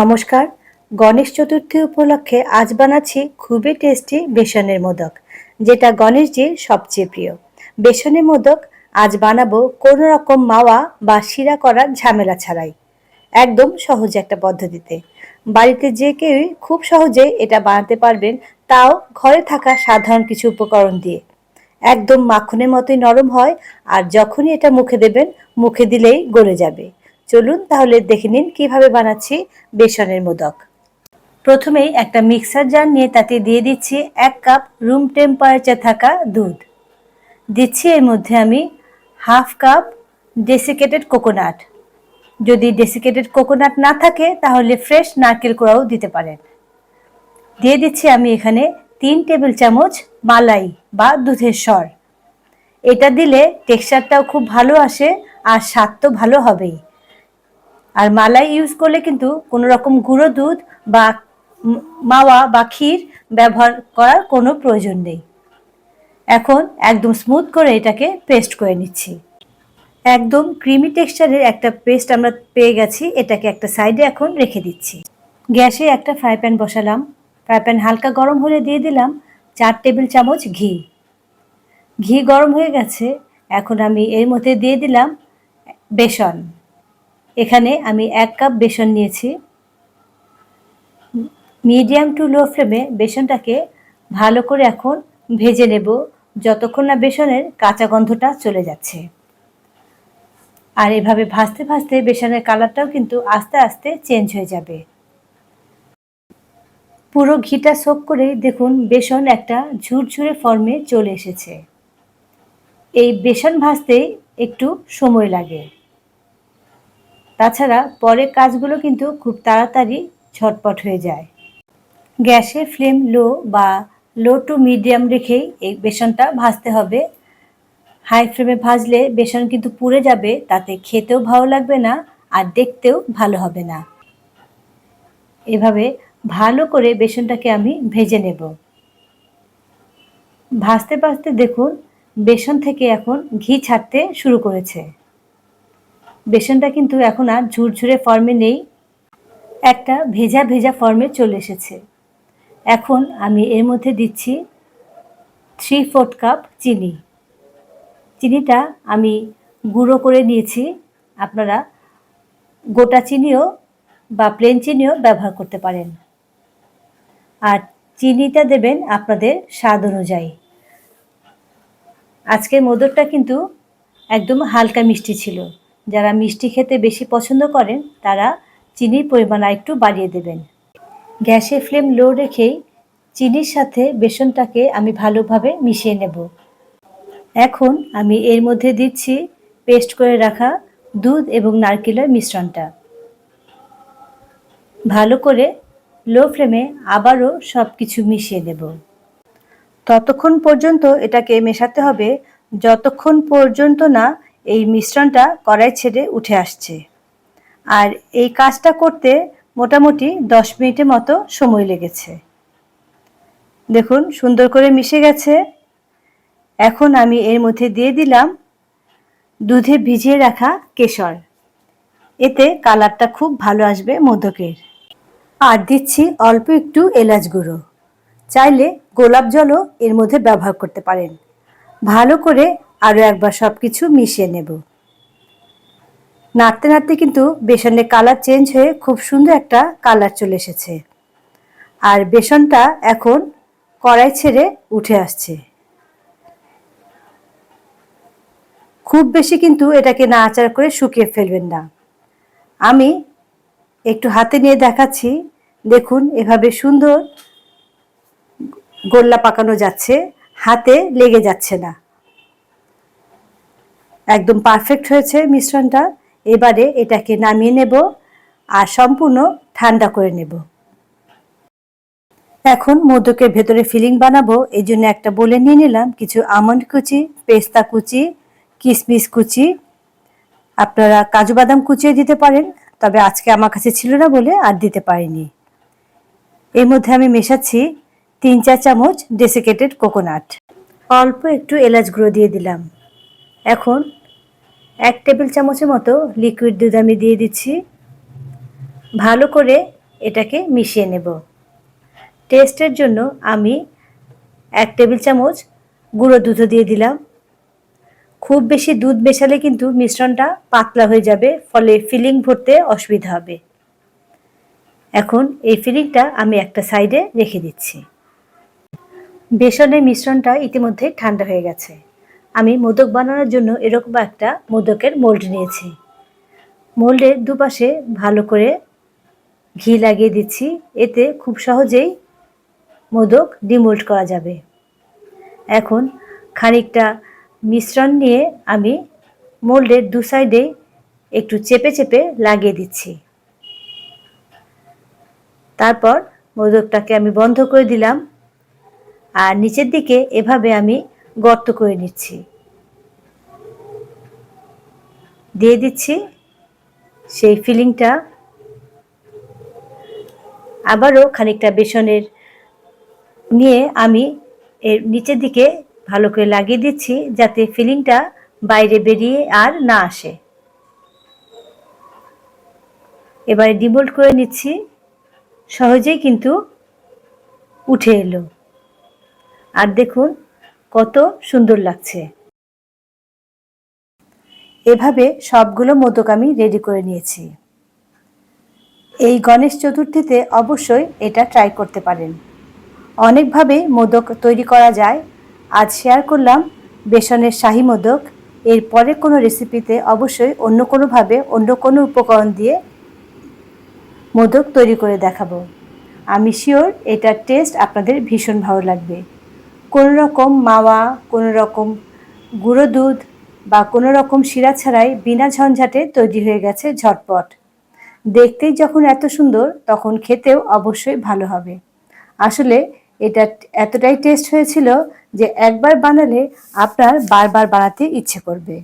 নমস্কার। গণেশ চতুর্থী উপলক্ষে আজ বানাচ্ছি খুবই টেস্টি বেসনের মোদক, যেটা গণেশজির সবচেয়ে প্রিয়। বেসনের মোদক আজ বানাবো কোনো রকম মাওয়া বা শিরা করার ঝামেলা ছাড়াই। একদম সহজ একটা পদ্ধতিতে। বাড়িতে যে কেউই খুব সহজে এটা বানাতে পারবেন, তাও ঘরে থাকা সাধারণ কিছু উপকরণ দিয়ে। একদম মাখনের মতোই নরম হয়, আর যখনই এটা মুখে দেবেন, মুখে দিলেই গলে যাবে। চলুন তাহলে দেখে নিন কীভাবে বানাচ্ছি বেসনের মোদক। প্রথমেই একটা মিক্সার জার নিয়ে তাতে দিয়ে দিচ্ছি এক কাপ রুম টেম্পারেচার থাকা দুধ। দিচ্ছি এর মধ্যে আমি হাফ কাপ ডেসিকেটেড কোকোনাট। যদি ডেসিকেটেড কোকোনাট না থাকে, তাহলে ফ্রেশ নারকেল কোড়াও দিতে পারেন। দিয়ে দিচ্ছি আমি এখানে তিন টেবিল চামচ মালাই বা দুধের স্বর এটা দিলে টেক্সচারটাও খুব ভালো আসে আর স্বাদ তো ভালো হবেই। আর মালাই ইউজ করলে কিন্তু কোনো রকম গুঁড়ো দুধ বা মাওয়া বা ক্ষীর ব্যবহার করার কোনো প্রয়োজন নেই। এখন একদম স্মুথ করে এটাকে পেস্ট করে নিচ্ছি। একদম ক্রিমি টেক্সচারের একটা পেস্ট আমরা পেয়ে গেছি, এটাকে একটা সাইডে এখন রেখে দিচ্ছি। গ্যাসে একটা ফ্রাই প্যান বসালাম। ফ্রাই প্যান হালকা গরম হলে দিয়ে দিলাম চার টেবিল চামচ ঘি। ঘি গরম হয়ে গেছে, এখন আমি এর মধ্যে দিয়ে দিলাম বেসন। এখানে আমি এক কাপ বেসন নিয়েছি। মিডিয়াম টু লো ফ্লেমে বেসনটাকে ভালো করে এখন ভেজে নেব, যতক্ষণ না বেসনের কাঁচা গন্ধটা চলে যাচ্ছে। আর এভাবে ভাজতে ভাজতে বেসনের কালারটাও কিন্তু আস্তে আস্তে চেঞ্জ হয়ে যাবে। পুরো ঘিটা সোক করে দেখুন বেসন একটা ঝুরঝুরে ফর্মে চলে এসেছে। এই বেসন ভাজতে একটু সময় লাগে। তাছাড়া পরের কাজগুলো কিন্তু খুব তাড়াতাড়ি ঝটপট হয়ে যায়। গ্যাসে ফ্লেম লো বা লো টু মিডিয়াম রেখেই এই বেসনটা ভাজতে হবে। হাই ফ্লেমে ভাজলে বেসন কিন্তু পুড়ে যাবে, তাতে খেতেও ভালো লাগবে না আর দেখতেও ভালো হবে না। এভাবে ভালো করে বেসনটাকে আমি ভেজে নেব। ভাজতে ভাজতে দেখুন, বেসন থেকে এখন ঘি ছাড়তে শুরু করেছে। বেসনটা কিন্তু এখন আর ঝুরঝুরে ফর্মে নেই। একটা ভেজা ভেজা ফর্মে চলে এসেছে। এখন আমি এর মধ্যে দিচ্ছি থ্রি ফোর্থ কাপ চিনি। চিনিটা আমি গুঁড়ো করে নিয়েছি। আপনারা গোটা চিনিও বা প্লেন চিনিও ব্যবহার করতে পারেন। আর চিনিটা দেবেন আপনাদের স্বাদ অনুযায়ী। আজকের মোদকটা কিন্তু একদম হালকা মিষ্টি ছিল। যারা মিষ্টি খেতে বেশি পছন্দ করেন, তারা চিনির পরিমাণ একটু বাড়িয়ে দেবেন। গ্যাসের ফ্লেম লো রেখেই চিনির সাথে বেসনটাকে আমি ভালোভাবে মিশিয়ে নেব। এখন আমি এর মধ্যে দিচ্ছি পেস্ট করে রাখা দুধ এবং নারকেলের মিশ্রণটা। ভালো করে লো ফ্লেমে আবারও সব কিছু মিশিয়ে দেব ততক্ষণ পর্যন্ত এটাকে মেশাতে হবে, যতক্ষণ পর্যন্ত না এই মিশ্রণটা কড়াই ছেড়ে উঠে আসছে। আর এই কাজটা করতে মোটামুটি দশ মিনিটের মতো সময় লেগেছে। দেখুন, সুন্দর করে মিশে গেছে। এখন আমি এর মধ্যে দিয়ে দিলাম দুধে ভিজিয়ে রাখা কেশর। এতে কালারটা খুব ভালো আসবে মোদকের। আর দিচ্ছি অল্প একটু এলাচ গুঁড়ো। চাইলে গোলাপ জলও এর মধ্যে ব্যবহার করতে পারেন। ভালো করে আরও একবার সব কিছু মিশিয়ে নেব। নাড়তে নাড়তে কিন্তু বেসনের কালার চেঞ্জ হয়ে খুব সুন্দর একটা কালার চলে এসেছে। আর বেসনটা এখন কড়াই ছেড়ে উঠে আসছে। খুব বেশি কিন্তু এটাকে নাড়াচাড়া করে শুকিয়ে ফেলবেন না। আমি একটু হাতে নিয়ে দেখাচ্ছি। দেখুন এভাবে সুন্দর গোল্লা পাকানো যাচ্ছে। হাতে লেগে যাচ্ছে না। একদম পারফেক্ট হয়েছে মিশ্রণটা। এবারে এটাকে নামিয়ে নেব আর সম্পূর্ণ ঠান্ডা করে নেব। এখন মোদকের ভেতরে ফিলিং বানাবো, এই জন্য একটা বলে নিয়ে নিলাম কিছু আমন্ড কুচি, পেস্তা কুচি কিশমিশ কুচি। আপনারা কাজু বাদাম কুচিয়ে দিতে পারেন, তবে আজকে আমার কাছে ছিল না বলে আর দিতে পারিনি। এর মধ্যে আমি মেশাচ্ছি তিন চার চামচ ডেসিকেটেড কোকোনাট অল্প একটু এলাচ গুঁড়ো দিয়ে দিলাম। এখন এক টেবিল চামচের মতো লিকুইড দুধ আমি দিয়ে দিচ্ছি। ভালো করে এটাকে মিশিয়ে নেব। টেস্টের জন্য আমি এক টেবিল চামচ গুঁড়ো দুধও দিয়ে দিলাম। খুব বেশি দুধ মেশালে কিন্তু মিশ্রণটা পাতলা হয়ে যাবে, ফলে ফিলিং ভরতে অসুবিধা হবে। এখন এই ফিলিংটা আমি একটা সাইডে রেখে দিচ্ছি। বেসনের মিশ্রণটা ইতিমধ্যে ঠান্ডা হয়ে গেছে। আমি মোদক বানানোর জন্য এরকম একটা মোদকের মোল্ড নিয়েছি। মোল্ডের দুপাশে ভালো করে ঘি লাগিয়ে দিচ্ছি। এতে খুব সহজেই মোদক ডিমোল্ড করা যাবে। এখন খানিকটা মিশ্রণ নিয়ে আমি মোল্ডের দু সাইডে একটু চেপে চেপে লাগিয়ে দিচ্ছি। তারপর মোদকটাকে আমি বন্ধ করে দিলাম। আর নিচের দিকে এভাবে আমি গর্ত করে নিচ্ছি। দিয়ে দিচ্ছি সেই ফিলিংটা। আবারও খানিকটা বেসনের নিয়ে আমি এর নিচের দিকে ভালো করে লাগিয়ে দিচ্ছি যাতে ফিলিংটা বাইরে বেরিয়ে আর না আসে। এবারে ডিবোল্ড করে নিচ্ছি। সহজেই কিন্তু উঠে এলো। আর দেখুন কত সুন্দর লাগছে। এভাবে সবগুলো মোদক আমি রেডি করে নিয়েছি। এই গণেশ চতুর্থীতে অবশ্যই এটা ট্রাই করতে পারেন। অনেকভাবে মোদক তৈরি করা যায়। আজ শেয়ার করলাম বেসনের শাহি মোদক। এর পরে কোনো রেসিপিতে অবশ্যই অন্য কোনোভাবে অন্য কোনো উপকরণ দিয়ে মোদক তৈরি করে দেখাবো। আমি শিওর এটার টেস্ট আপনাদের ভীষণ ভালো লাগবে। কোনো রকম মাওয়া কোনো রকম গুঁড়ো দুধ বা কোনো রকম শিরা ছাড়াই বিনা ঝঞ্ঝাটে তৈরি হয়ে গেছে ঝটপট। দেখতেই যখন এত সুন্দর, তখন খেতেও অবশ্যই ভালো হবে। আসলে এটা এতটাই টেস্ট হয়েছিল যে একবার বানালে আপনার বারবার বানাতে ইচ্ছে করবে।